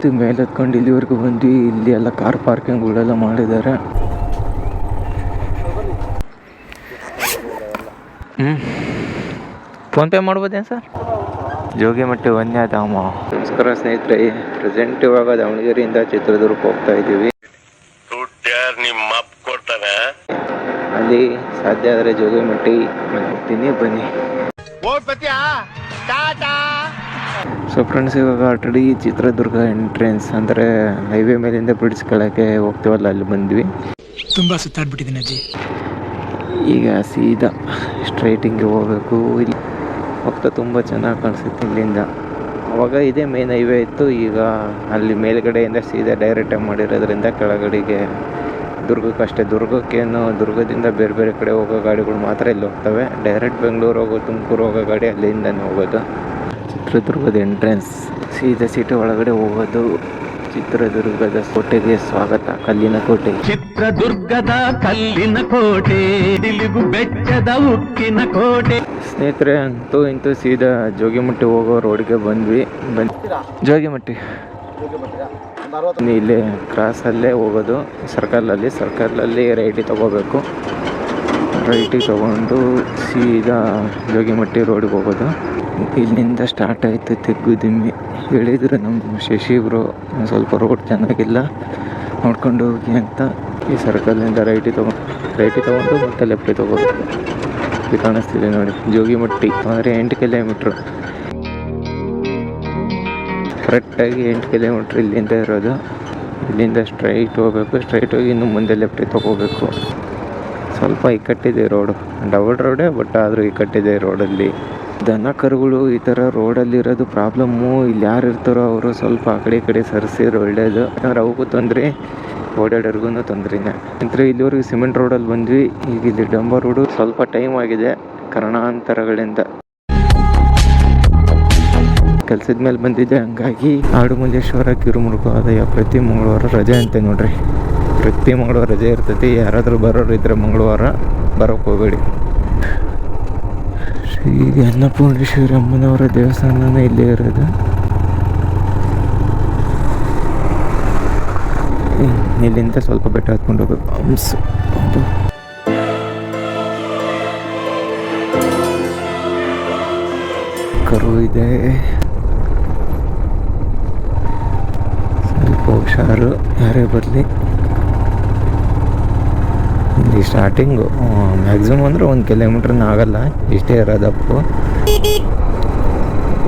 ಇದು ಮೇಲೆ ಹತ್ಕೊಂಡು ಇಲ್ಲಿವರೆಗೂ ಬಂದ್ವಿ ಇಲ್ಲಿ ಎಲ್ಲ ಕಾರ್ ಪಾರ್ಕಿಂಗ್ಗಳೆಲ್ಲ ಮಾಡಿದ್ದಾರೆ. ಹ್ಞೂ ಫೋನ್ಪೇ ಮಾಡ್ಬೋದೇನು ಸರ್? ಜೋಗಿಮಟ್ಟಿ ವನ್ಯಧಾಮ. ನಮಸ್ಕಾರ ಸ್ನೇಹಿತರೆ ಪ್ರೆಸೆಂಟ್ ಇವಾಗ ದಾವಣಗೆರೆಯಿಂದ ಚಿತ್ರದುರ್ಗ ಹೋಗ್ತಾ ಇದ್ದೀವಿ. ಅಲ್ಲಿ ಸಾಧ್ಯ ಆದರೆ ಜೋಗಿಮಟ್ಟಿ ಹೋಗ್ತೀನಿ ಬನ್ನಿ. ಸೊ ಫ್ರೆಂಡ್ಸ್ ಇವಾಗ ಆಲ್ರೆಡಿ ಚಿತ್ರದುರ್ಗ ಎಂಟ್ರೆನ್ಸ್ ಅಂದರೆ ಹೈವೇ ಮೇಲಿಂದ ಬ್ರಿಡ್ಜ್ ಕೆಳಕ್ಕೆ ಹೋಗ್ತೀವಲ್ಲ ಅಲ್ಲಿ ಬಂದ್ವಿ. ತುಂಬಾ ಸುತ್ತಾಡ್ಬಿಟ್ಟಿದ್ದೀನಿ ಅಜ್ಜಿ. ಈಗ ಸೀದಾ ಸ್ಟ್ರೈಟಿಂಗ್ಗೆ ಹೋಗಬೇಕು. ಇಲ್ಲಿ ಹೋಗ್ತಾ ತುಂಬ ಚೆನ್ನಾಗಿ ಕಾಣಿಸುತ್ತೆ ಇಲ್ಲಿಂದ. ಅವಾಗ ಇದೇ ಮೇನ್ ಹೈವೇ ಇತ್ತು ಈಗ ಅಲ್ಲಿ ಮೇಲ್ಗಡೆಯಿಂದ ಸೀದಾ ಡೈರೆಕ್ಟಾಗಿ ಮಾಡಿರೋದ್ರಿಂದ ಕೆಳಗಡೆಗೆ ದುರ್ಗಕ್ಕಷ್ಟೇ ದುರ್ಗಕ್ಕೇನು ದುರ್ಗದಿಂದ ಬೇರೆ ಬೇರೆ ಕಡೆ ಹೋಗೋ ಗಾಡಿಗಳು ಮಾತ್ರ ಇಲ್ಲಿ ಹೋಗ್ತವೆ. ಡೈರೆಕ್ಟ್ ಬೆಂಗಳೂರು ಹೋಗೋ ತುಮಕೂರು ಹೋಗೋ ಗಾಡಿ ಅಲ್ಲಿಂದನೇ ಹೋಗೋದು. ಚಿತ್ರದುರ್ಗದ ಎಂಟ್ರೆನ್ಸ್ ಸೀದಾ ಸಿಟಿ ಒಳಗಡೆ ಹೋಗೋದು ಚಿತ್ರದುರ್ಗದ ಕೋಟೆಗೆ ಸ್ವಾಗತ ಕಲ್ಲಿನ ಕೋಟೆ. ಚಿತ್ರದುರ್ಗದ ಕಲ್ಲಿನ ಕೋಟೆ ದಿಲಿಗು ಬೆಟ್ಟದ ಉಕ್ಕಿನ ಕೋಟೆ. ಸ್ನೇಹಿತರೆ ಅಂತೂ ಇಂತೂ ಸೀದಾ ಜೋಗಿಮಟ್ಟಿ ಹೋಗೋ ರೋಡ್ಗೆ ಬಂದ್ವಿ. ಬಂದ್ ಜೋಗಿಮಟ್ಟಿ. ಇಲ್ಲಿ ಕ್ರಾಸಲ್ಲೇ ಹೋಗೋದು. ಸರ್ಕಲಲ್ಲಿ ಸರ್ಕಲಲ್ಲಿ ರೈಟಿ ತಗೋಬೇಕು. ರೈಟಿಗೆ ತಗೊಂಡು ಸೀದಾ ಜೋಗಿಮಟ್ಟಿ ರೋಡಿಗೆ ಹೋಗೋದು. ಇಲ್ಲಿಂದ ಸ್ಟಾರ್ಟ್ ಆಯಿತು ತೆಗ್ಗುದಿಮ್ಮಿ. ಹೇಳಿದ್ರು ನಮ್ಮ ಶಶಿ ಬ್ರೋ ಸ್ವಲ್ಪ ರೋಡ್ ಚೆನ್ನಾಗಿಲ್ಲ, ನೋಡ್ಕೊಂಡು ಹೋಗಿ ಅಂತ. ಈ ಸರ್ಕಲಿಂದ ರೈಟಿ ತೊಗೊಂಡು ರೈಟಿ ತೊಗೊಂಡು ಮತ್ತೆ ಲೆಫ್ಟಿ ತೊಗೊಂಡು ಇಲ್ಲಿ ಕಾಣಿಸ್ತಿದೆ ನೋಡಿ ಜೋಗಿಮಟ್ಟಿ ಅಂದರೆ ಎಂಟು ಕಿಲೋಮೀಟ್ರ್ ಕರೆಕ್ಟಾಗಿ ಎಂಟು ಕಿಲೋಮೀಟ್ರ್ ಇಲ್ಲಿಂದ ಇರೋದು. ಇಲ್ಲಿಂದ ಸ್ಟ್ರೈಟ್ ಹೋಗಬೇಕು ಸ್ಟ್ರೈಟ್ ಹೋಗಿ ಇನ್ನು ಮುಂದೆ ಲೆಫ್ಟಿ ತೊಗೋಬೇಕು. ಸ್ವಲ್ಪ ಇಕ್ಕಟ್ಟಿದೆ ರೋಡು ಡಬಲ್ ರೋಡೇ ಬಟ್ ಆದರೂ ಇಕ್ಕಟ್ಟಿದೆ ರೋಡಲ್ಲಿ ದನ ಕರುಗಳು ಈ ಥರ ರೋಡಲ್ಲಿ ಇರೋದು ಪ್ರಾಬ್ಲಮ್ಮು. ಇಲ್ಲಿ ಯಾರು ಇರ್ತಾರೋ ಅವರು ಸ್ವಲ್ಪ ಆ ಕಡೆ ಈ ಕಡೆ ಸರಿಸಿದ್ರೆ ಒಳ್ಳೇದು. ಯಾಕಂದ್ರೆ ಅವಕ್ಕೂ ತೊಂದರೆ, ಓಡಾಡೋರ್ಗು ತೊಂದರೆನೇ. ಅಂದರೆ ಇಲ್ಲಿವರೆಗೂ ಸಿಮೆಂಟ್ ರೋಡಲ್ಲಿ ಬಂದ್ವಿ. ಈಗ ಇಲ್ಲಿ ಡಂಬರ್ ರೋಡು ಸ್ವಲ್ಪ ಟೈಮ್ ಆಗಿದೆ ಕಾರಣಾಂತರಗಳಿಂದ. ಕೆಲ್ಸದ ಮೇಲೆ ಬಂದಿದ್ದೆ, ಹಂಗಾಗಿ ಆಡುಮಲ್ಲೇಶ್ವರ ಕಿರುಮೃಗಾಲಯ ಪ್ರತಿ ಮಂಗಳವಾರ ರಜೆ ಅಂತೆ ನೋಡ್ರಿ. ಪ್ರತಿ ಮಂಗಳವಾರ ರಜೆ ಇರ್ತೈತಿ. ಯಾರಾದರೂ ಬರೋರು ಇದ್ರೆ ಮಂಗಳವಾರ ಬರೋಕ್ಕೆ ಹೋಗಬೇಡಿ. ಶ್ರೀ ಅನ್ನಪೂರ್ಣೇಶ್ವರಿ ಅಮ್ಮನವರ ದೇವಸ್ಥಾನನೇ ಇಲ್ಲೇ ಇರೋದು. ಇಲ್ಲಿಂದ ಸ್ವಲ್ಪ ಬೆಟ್ಟ ಹತ್ಕೊಂಡು ಹೋಗ್ಬೇಕು. ಕರು ಇದೆ. ಸ್ವಲ್ಪ ಹುಷಾರು. ಯಾರೇ ಬರಲಿ. ಇಲ್ಲಿ ಸ್ಟಾರ್ಟಿಂಗು ಮ್ಯಾಕ್ಸಿಮಮ್ ಅಂದರೆ ಒಂದು ಕಿಲೋಮೀಟ್ರನ್ನ ಆಗಲ್ಲ, ಇಷ್ಟೇ ಇರೋದಪ್ಪು.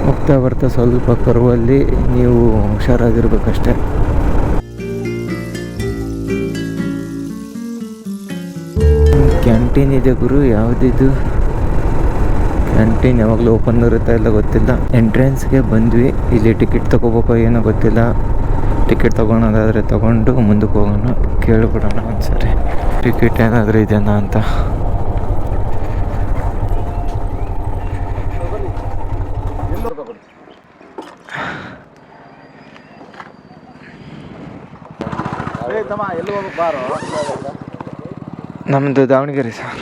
ಹೋಗ್ತಾ ಬರ್ತಾ ಸ್ವಲ್ಪ ಕರುವಲ್ಲಿ ನೀವು ಹುಷಾರಾಗಿರ್ಬೇಕಷ್ಟೇ. ಕ್ಯಾಂಟೀನ್ ಇದೆ ಗುರು, ಯಾವುದಿದು? ಕ್ಯಾಂಟೀನ್ ಯಾವಾಗಲೂ ಓಪನ್ ಇರುತ್ತಾ ಇಲ್ಲ ಗೊತ್ತಿಲ್ಲ. ಎಂಟ್ರೆನ್ಸ್ಗೆ ಬಂದ್ವಿ, ಇಲ್ಲಿ ಟಿಕೆಟ್ ತೊಗೋಬೇಕೋ ಏನೋ ಗೊತ್ತಿಲ್ಲ. ಟಿಕೆಟ್ ತೊಗೊಳೋದಾದರೆ ತೊಗೊಂಡು ಮುಂದಕ್ಕೆ ಹೋಗೋಣ, ಕೇಳಿಬಿಡೋಣ ಒಂದ್ಸರಿ. ಟಿಕೆಟ್ ಏನಾದರೂ ಇದೆಯಾ ಅಂತ. ನಮ್ಮದು ದಾವಣಗೆರೆ ಸರ್.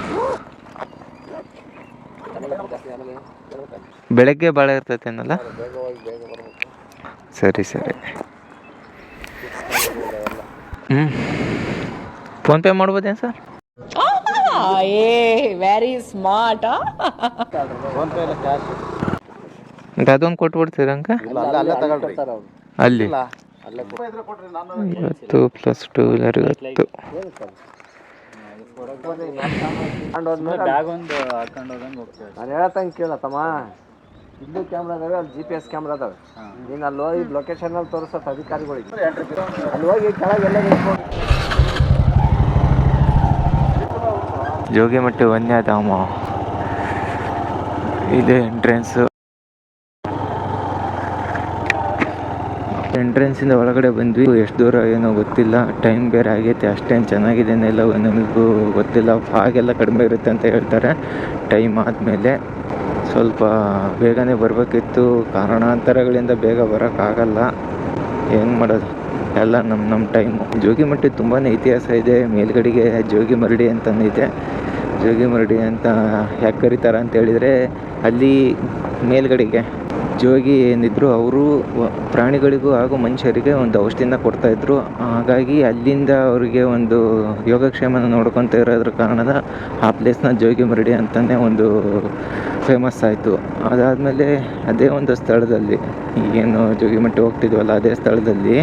ಬೆಳಗ್ಗೆ ಭಾಳ ಇರ್ತೈತೇನಲ್ಲ ಸರಿ ಸರಿ. ಹ್ಞೂ ಫೋನ್ಪೇ ಮಾಡ್ಬೋದೇನು ಸರ್ ಏ ವೆರಿ ಸ್ಮಾರ್ಟ್ ಮತ್ತೆ ಅದೊಂದು ಕೊಟ್ಬಿಡ್ತೀರ ಹಂಗ ಅಲ್ಲಿ ಇವತ್ತು ಪ್ಲಸ್ ಟೂ ವೀಲರ್ ಇವತ್ತು ನಾನು ಹೇಳತ್ತಂಗೆ ಕೇಳತ್ತಮ್ಮ ಇಲ್ಲೂ ಕ್ಯಾಮ್ರಾ ಅದಾವೆ ಅಲ್ಲಿ ಜಿ ಪಿ ಎಸ್ ಕ್ಯಾಮ್ರಾ ಅದಾವೆ ನೀನು ಅಲ್ಲಿ ಹೋಗಿ ಲೊಕೇಶನ್ ಅಲ್ಲಿ ತೋರಿಸತ್ತ ಅಧಿಕಾರಿಗಳಿಗೆ. ಅಲ್ಲಿ ಹೋಗಿ ನಿಂತ್ಕೊಂಡು ಜೋಗಿಮಟ್ಟಿ ವನ್ಯಧಾಮ. ಇದೆ ಎಂಟ್ರೆನ್ಸ್ ಎಂಟ್ರೆನ್ಸಿಂದ ಒಳಗಡೆ ಬಂದ್ವಿ. ಎಷ್ಟು ದೂರ ಏನೋ ಗೊತ್ತಿಲ್ಲ. ಟೈಮ್ ಬೇರೆ ಆಗೈತೆ. ಅಷ್ಟೇನು ಚೆನ್ನಾಗಿದೆ ಇಲ್ಲ ನಮಗೂ ಗೊತ್ತಿಲ್ಲ. ಹಾಗೆಲ್ಲ ಕಡಿಮೆ ಇರುತ್ತೆ ಅಂತ ಹೇಳ್ತಾರೆ. ಟೈಮ್ ಆದಮೇಲೆ ಸ್ವಲ್ಪ ಬೇಗನೆ ಬರಬೇಕಿತ್ತು. ಕಾರಣಾಂತರಗಳಿಂದ ಬೇಗ ಬರೋಕ್ಕಾಗಲ್ಲ. ಏನು ಮಾಡೋದು? ಎಲ್ಲ ನಮ್ಮ ನಮ್ಮ ಟೈಮು ಜೋಗಿಮಟ್ಟಿ ತುಂಬಾ ಇತಿಹಾಸ ಇದೆ. ಮೇಲ್ಗಡೆಗೆ ಜೋಗಿ ಮರಡಿ ಅಂತಲೂ ಇದೆ ಜೋಗಿ ಮರಡಿ ಅಂತ ಯಾಕೆ ಕರೀತಾರೆ ಅಂತ ಹೇಳಿದರೆ ಅಲ್ಲಿ ಮೇಲ್ಗಡೆಗೆ ಜೋಗಿ ಏನಿದ್ರು ಅವರು ಪ್ರಾಣಿಗಳಿಗೂ ಹಾಗೂ ಮನುಷ್ಯರಿಗೆ ಒಂದು ಔಷಧಿನ ಕೊಡ್ತಾಯಿದ್ರು ಹಾಗಾಗಿ ಅಲ್ಲಿಂದ ಅವರಿಗೆ ಒಂದು ಯೋಗಕ್ಷೇಮನ ನೋಡ್ಕೊತ ಇರೋದ್ರ ಕಾರಣದ ಆ ಪ್ಲೇಸ್ನ ಜೋಗಿ ಮರಡಿ ಅಂತಲೇ ಒಂದು ಫೇಮಸ್ ಆಯಿತು. ಅದಾದಮೇಲೆ ಅದೇ ಒಂದು ಸ್ಥಳದಲ್ಲಿ ಈಗೇನು ಜೋಗಿಮಟ್ಟಿ ಹೋಗ್ತಿದ್ವಲ್ಲ, ಅದೇ ಸ್ಥಳದಲ್ಲಿ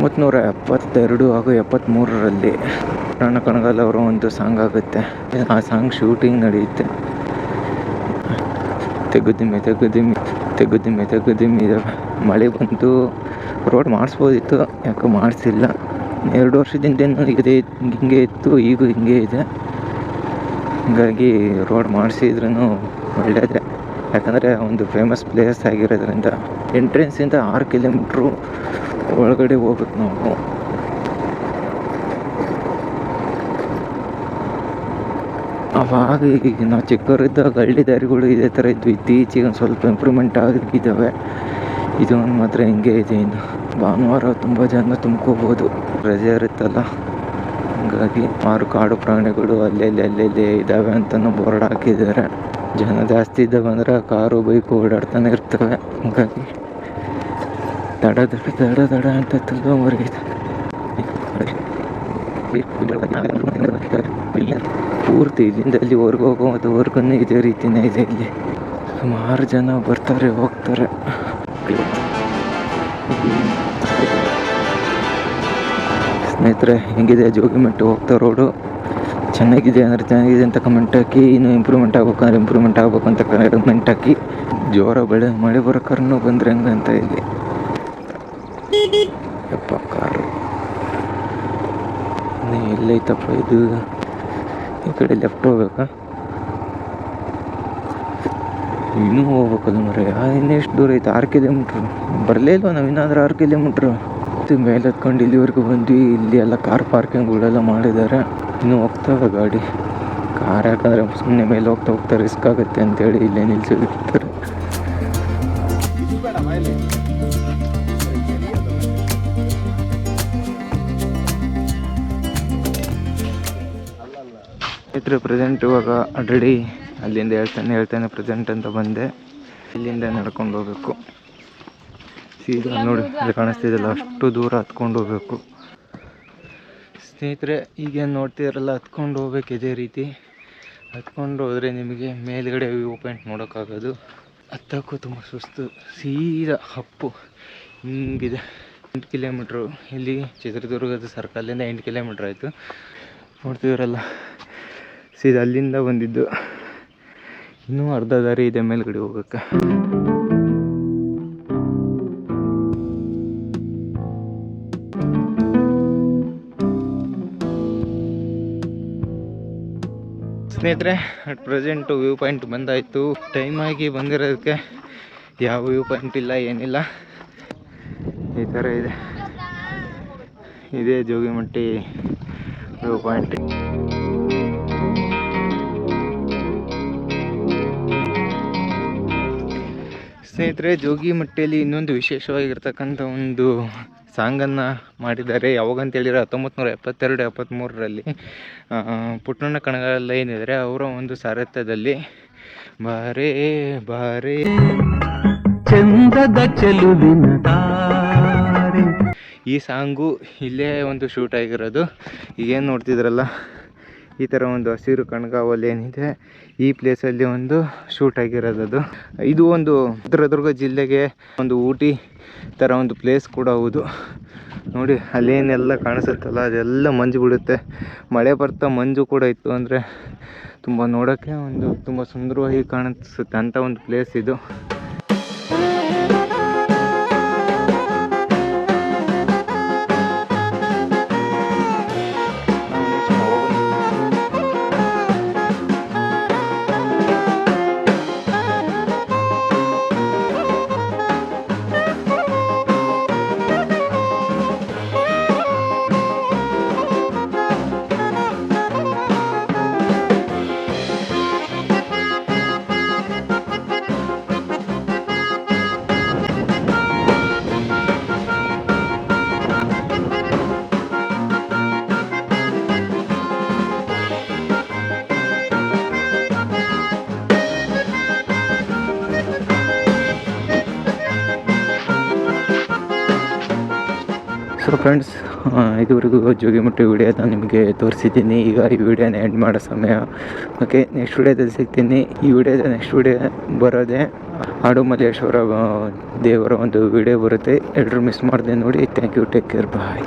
ಒಂಬತ್ತು ನೂರ ಎಪ್ಪತ್ತೆರಡು ಹಾಗೂ ಎಪ್ಪತ್ತ್ಮೂರರಲ್ಲಿ ಪ್ರಾಣ ಕಣಗಾಲ್ ಅವರ ಒಂದು ಸಾಂಗ್ ಆಗುತ್ತೆ. ಆ ಸಾಂಗ್ ಶೂಟಿಂಗ್ ನಡೆಯುತ್ತೆ. ತೆಗುದಿಮ್ಮೆ ತೆಗುದಿಮ್ಮೆ ತೆಗುದಿಮ್ಮೆ ಇದೆ. ಮಳೆ ಬಂತು ರೋಡ್ ಮಾಡಿಸ್ಬೋದಿತ್ತು, ಯಾಕೆ ಮಾಡಿಸಿಲ್ಲ. ಎರಡು ವರ್ಷದಿಂದ ಇದೇ ಹಿಂಗೆ ಇತ್ತು, ಈಗೂ ಹಿಂಗೆ ಇದೆ. ಹಾಗಾಗಿ ರೋಡ್ ಮಾಡಿಸಿದ್ರೂ ಒಳ್ಳೆಯದೇ. ಯಾಕಂದರೆ ಒಂದು ಫೇಮಸ್ ಪ್ಲೇಸ್ ಆಗಿರೋದ್ರಿಂದ ಎಂಟ್ರೆನ್ಸಿಂದ ಆರು ಕಿಲೋಮೀಟ್ರು ಒಳಗಡೆ ಹೋಗ್ಬೇಕು ನಾವು. ಅವಾಗ ಈಗ ನಾವು ಚಿಕ್ಕವರಿದ್ದಾಗ ಹಳ್ಳಿ ದಾರಿಗಳು ಇದೇ ಥರ ಇದ್ವು. ಇತ್ತೀಚೆಗೆ ಒಂದು ಸ್ವಲ್ಪ ಇಂಪ್ರೂವ್ಮೆಂಟ್ ಆಗಿದ್ದಾವೆ. ಇದು ಒಂದು ಮಾತ್ರ ಹಿಂಗೆ ಇದೆ ಇನ್ನು. ಭಾನುವಾರ ತುಂಬ ಜನ ತುಂಬ್ಕೋಬೋದು. ರಜೆ ಇರುತ್ತಲ್ಲ. ಹಾಗಾಗಿ ಆರು ಕಾಡು ಪ್ರಾಣಿಗಳು ಅಲ್ಲೆಲ್ಲಿ ಅಲ್ಲೆಲ್ಲಿ ಇದ್ದಾವೆ ಅಂತಲೂ ಬೋರ್ಡ್ ಹಾಕಿದ್ದಾರೆ. ಜನ ಜಾಸ್ತಿ ಇದ್ದಾವೆ ಅಂದ್ರೆ ಕಾರು, ಬೈಕು ಓಡಾಡ್ತಾನೆ ಇರ್ತವೆ. ಹಾಗಾಗಿ ದಡ ದಡ ದಡ ದಡ ಅಂತ ತುಂಬಿದೆ ಪೂರ್ತಿ ಇಲ್ಲಿಂದ ಅಲ್ಲಿವರೆಗೂ ಹೋಗೋದುವರೆಗೂ ಇದೇ ರೀತಿನೇ ಇದೆ ಇಲ್ಲಿ. ಸುಮಾರು ಜನ ಬರ್ತಾರೆ, ಹೋಗ್ತಾರೆ. ಸ್ನೇಹಿತರೆ, ಹೆಂಗಿದೆ ಜೋಗಿಮೆಟ್ಟು ಹೋಗ್ತಾ ರೋಡು? ಚೆನ್ನಾಗಿದೆ ಅಂದರೆ ಚೆನ್ನಾಗಿದೆ ಅಂತ ಕಮೆಂಟ್ ಹಾಕಿ, ಇನ್ನು ಇಂಪ್ರೂವ್ಮೆಂಟ್ ಆಗ್ಬೇಕಂದ್ರೆ ಇಂಪ್ರೂವ್ಮೆಂಟ್ ಆಗ್ಬೇಕು ಅಂತ ಕಮೆಂಟ್ ಹಾಕಿ. ಜೋರ ಬೆಳೆ, ಮಳೆ ಬರೋಕರ್ನು ಬಂದ್ರೆ ಹೆಂಗಂತ ಇಲ್ಲಿ ಯಪ್ಪ ಕಾರು ಎಲ್ಲೈತಪ್ಪ ಇದು? ಈ ಕಡೆ ಲೆಫ್ಟ್ ಹೋಗ್ಬೇಕಾ? ಇನ್ನೂ ಹೋಗ್ಬೇಕಲ್ಲ ಮರೆ. ಇನ್ನೂ ಎಷ್ಟು ದೂರ ಐತೆ? ಆರು ಕಿಲೋಮೀಟ್ರ್ ಬರಲೇ ಇಲ್ವ ನಾವು? ಇನ್ನಾದ್ರೂ ಆರು ಕಿಲೋಮೀಟ್ರು ಮೇಲೆ ಹತ್ಕೊಂಡು ಇಲ್ಲಿವರೆಗೂ ಬಂದ್ವಿ. ಇಲ್ಲಿ ಎಲ್ಲ ಕಾರ್ ಪಾರ್ಕಿಂಗ್ಗಳೆಲ್ಲ ಮಾಡಿದ್ದಾರೆ. ಇನ್ನೂ ಹೋಗ್ತವೆ ಗಾಡಿ. ಕಾರ್ ಯಾಕಂದ್ರೆ ಸುಮ್ಮನೆ ಮೇಲೆ ಹೋಗ್ತಾ ಹೋಗ್ತಾ ರಿಸ್ಕ್ ಆಗುತ್ತೆ ಅಂತೇಳಿ ಇಲ್ಲೇ ನಿಲ್ಸಿರ್ತಾರೆ ಸ್ನೇಹಿತರೆ ಪ್ರೆಸೆಂಟ್ ಇವಾಗ ಆಲ್ರೆಡಿ ಅಲ್ಲಿಂದ ಹೇಳ್ತಾನೆ ಹೇಳ್ತಾನೆ ಪ್ರೆಸೆಂಟ್ ಅಂತ ಬಂದೆ. ಇಲ್ಲಿಂದ ನಡ್ಕೊಂಡು ಹೋಗ್ಬೇಕು. ಸೀದಾ ನೋಡಿ ಅಲ್ಲಿ ಕಾಣಿಸ್ತಿದೆಯಲ್ಲ ಅಷ್ಟು ದೂರ ಹತ್ಕೊಂಡು ಹೋಗ್ಬೇಕು. ಸ್ನೇಹಿತರೆ ಈಗೇನು ನೋಡ್ತಿರಲ್ಲ ಹತ್ಕೊಂಡು ಹೋಗ್ಬೇಕು ಇದೇ ರೀತಿ. ಹತ್ಕೊಂಡು ಹೋದರೆ ನಿಮಗೆ ಮೇಲ್ಗಡೆ ವ್ಯೂ ಪಾಯಿಂಟ್ ನೋಡೋಕ್ಕಾಗೋದು. ಹತ್ತಕ್ಕೂ ತುಂಬ ಸುಸ್ತು. ಸೀದಾ ಹಪ್ಪು. ಹಿಂಗಿದೆ. ಎಂಟು ಕಿಲೋಮೀಟ್ರು ಇಲ್ಲಿ ಚಿತ್ರದುರ್ಗದ ಸರ್ಕಲಿಂದ ಎಂಟು ಕಿಲೋಮೀಟ್ರ್ ಆಯಿತು. ನೋಡ್ತಿದ್ರಲ್ಲ ಸೀದಾ ಅಲ್ಲಿಂದ ಬಂದಿದ್ದು. ಇನ್ನೂ ಅರ್ಧ ದಾರಿ ಇದೆ ಮೇಲ್ಗಡೆ ಹೋಗೋಕ್ಕೆ. ಸ್ನೇಹಿತರೆ ಅಟ್ ಪ್ರೆಸೆಂಟು ವ್ಯೂ ಪಾಯಿಂಟ್ ಬಂದಾಯಿತು. ಟೈಮ್ ಆಗಿ ಬಂದಿರೋದಕ್ಕೆ ಯಾವ ವ್ಯೂ ಪಾಯಿಂಟ್ ಇಲ್ಲ, ಏನಿಲ್ಲ. ಈ ಥರ ಇದೆ. ಇದೇ ಜೋಗಿಮಟ್ಟಿ ವ್ಯೂ ಪಾಯಿಂಟ್ ಸ್ನೇಹಿತರೆ ಜೋಗಿಮಟ್ಟಿಯಲ್ಲಿ ಇನ್ನೊಂದು ವಿಶೇಷವಾಗಿರ್ತಕ್ಕಂಥ ಒಂದು ಸಾಂಗನ್ನು ಮಾಡಿದ್ದಾರೆ. ಯಾವಾಗಂತ ಹೇಳಿದ್ರೆ ಹತ್ತೊಂಬತ್ತು ನೂರ ಎಪ್ಪತ್ತೆರಡು ಎಪ್ಪತ್ತ್ಮೂರರಲ್ಲಿ ಪುಟ್ಟಣ್ಣ ಕಣಗಾಲ ಏನಿದ್ದಾರೆ, ಅವರ ಒಂದು ಸಾರಥ್ಯದಲ್ಲಿ, ಬಾರೇ ಬಾರೇ, ಚಂದದ ಚೆಲುವಿನ ಈ ಸಾಂಗು ಇಲ್ಲೇ ಒಂದು ಶೂಟ್ ಆಗಿರೋದು. ಈಗೇನು ನೋಡ್ತಿದ್ರಲ್ಲ? ಈ ಥರ ಒಂದು ಹಸಿರು ಕಣ್ಗಾವಲು ಏನಿದೆ, ಈ ಪ್ಲೇಸಲ್ಲಿ ಒಂದು ಶೂಟ್ ಆಗಿರೋದು ಅದು. ಇದು ಒಂದು ಚಿತ್ರದುರ್ಗ ಜಿಲ್ಲೆಗೆ ಒಂದು ಊಟಿ ಥರ ಒಂದು ಪ್ಲೇಸ್ ಕೂಡ ಹೌದು. ನೋಡಿ, ಅಲ್ಲೇನೆಲ್ಲ ಕಾಣಿಸುತ್ತಲ್ಲ, ಅದೆಲ್ಲ ಮಂಜು ಬಿಡುತ್ತೆ. ಮಳೆ ಬರ್ತಾ ಮಂಜು ಕೂಡ ಇತ್ತು ಅಂದರೆ ತುಂಬ ನೋಡೋಕ್ಕೆ ಒಂದು ತುಂಬ ಸುಂದರವಾಗಿ ಕಾಣಿಸುತ್ತೆ ಅಂಥ ಒಂದು ಪ್ಲೇಸ್ ಇದು. ಸೊ ಫ್ರೆಂಡ್ಸ್ ಇದುವರೆಗೂ ಜೋಗಿಮಟ್ಟಿ ನಾನು ನಿಮಗೆ ತೋರಿಸಿದ್ದೀನಿ. ಈಗ ಈ ವಿಡಿಯೋನ ಎಂಡ್ ಮಾಡೋ ಸಮಯ. ಓಕೆ ನೆಕ್ಸ್ಟ್ ವಿಡಿಯೋದಲ್ಲಿ ಸಿಗ್ತೀನಿ. ಈ ವಿಡಿಯೋದ ನೆಕ್ಸ್ಟ್ ವಿಡಿಯೋ ಬರೋದೇ ಆಡು ಮಲ್ಲೇಶ್ವರ ದೇವರ ಒಂದು ವಿಡಿಯೋ ಬರುತ್ತೆ. ಎಲ್ಲರೂ ಮಿಸ್ ಮಾಡಿದೆ ನೋಡಿ. Thank you take care bye